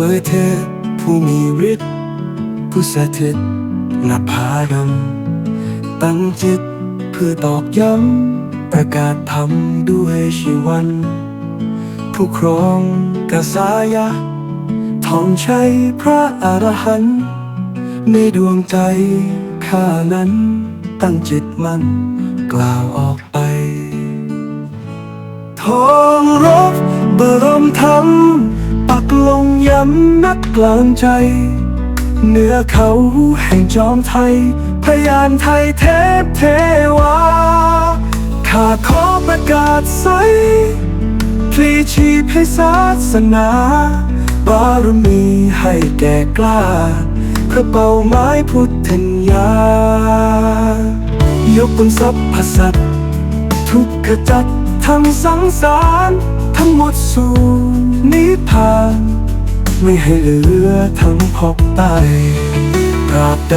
วยเทพผู้มีฤทธิ์ผู้สถิตหนาผาดำตั้งจิตเพื่อตอกย้ำ ประกาศธรรมด้วยชีวัน ผู้ครองกษายะทองชัยพระอรหันต์ในดวงใจข้านั้น ตั้งจิตมันกล่าวออกไปทองรบบรมธรรม ลงย้ำนักกลางใจ เหนือเขาแห่งจอมไทย พยานไทยเทพเทวา ข้าขอประกาศใสพลีชีพให้ศาสนา บารมีให้แก่กล้าเพื่อเป้าหมายพุทธัญญายกบนทรัพย์พสัตว์ทุกขจัดทั้งสังสารทั้งหมดสู่ นิพพานไม่ให้เหลือทั้งพบใต้ตราบใด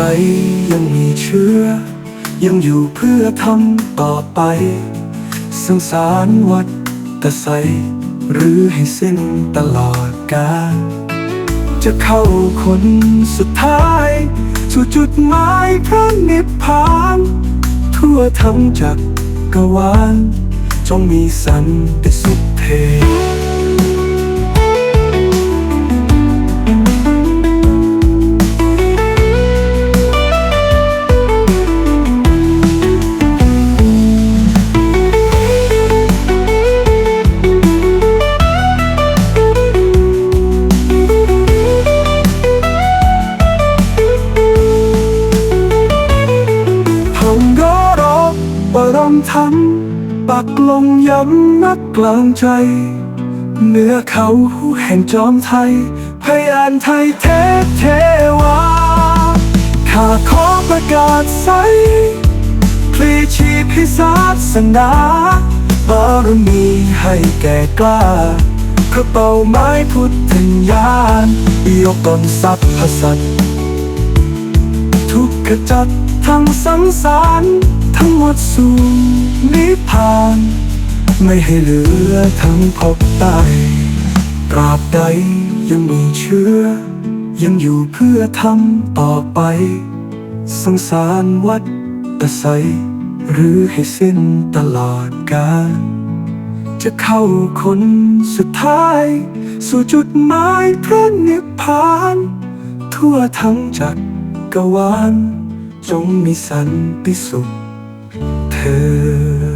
ยังมีเชื้อ ยังอยู่เพื่อทำต่อไป สังสารวัฏตะไสหรือให้สิ้นตลอดกาลจะเข้าคนสุดท้าย สู่จุดหมายพระนิพพาน ทั่วทั้งจักรวาลจงมีสันติสุขเท อบรมธรรมปักลงย้ำนักกลางใจเหนือเขาแห่งจอมไทยพยานไทยเทพเทวา ข้าขอประกาศใสพลีชีพให้ศาสนาบารมีให้แก่กล้าเพื่อเป้าหมายพุทธัญญาณยกตนทรัพพสัตทุกขจัด ทั้งสังสาร ทั้งหมดสู่นิพพาน ไม่ให้เหลือทั้งพบใต้ตราบใดยังมีเชื้อ ยังอยู่เพื่อทำต่อไป สังสารวัฏตะไสหรือให้สิ้นตลอดกาลจะเข้าคนสุดท้าย สู่จุดหมายพระนิพพาน ทั่วทั้งจักรวาล จงมีสันติสุขเธอ